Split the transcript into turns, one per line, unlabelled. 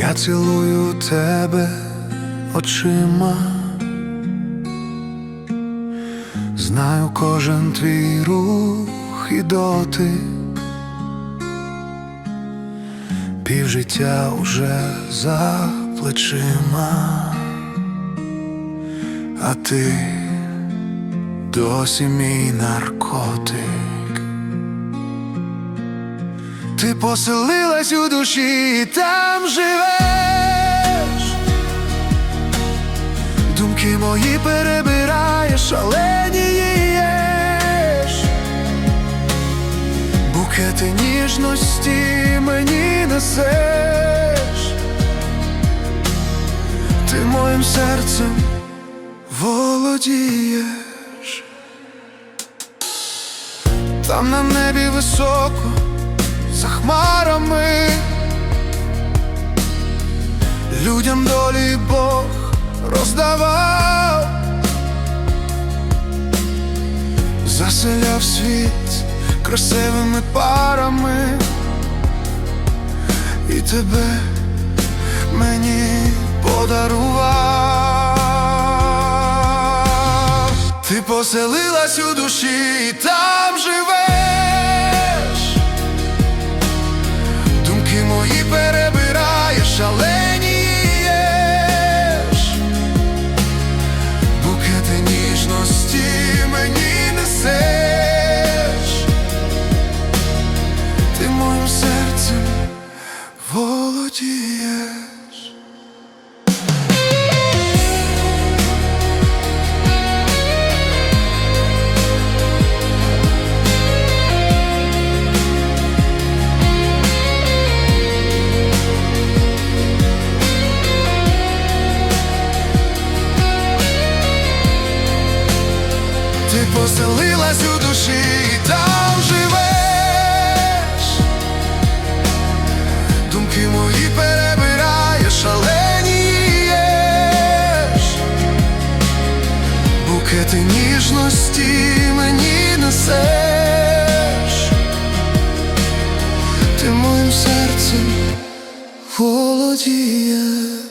Я цілую тебе очима, знаю кожен твій рух і дотик, півжиття уже за плечима, а ти досі мій наркотик. Ти поселилась у душі і там мої перебираєш, шаленієш. Букети ніжності мені несеш. Ти моїм серцем володієш. Там на небі високо за хмарами, людям долі Бог роздавав, заселяв світ красивими парами, і тебе мені подарував. Ти поселилась у душі і Ти поселилась у душі там живеш, думки мої букети ніжності мені несеш, ти моїм серцем володієш.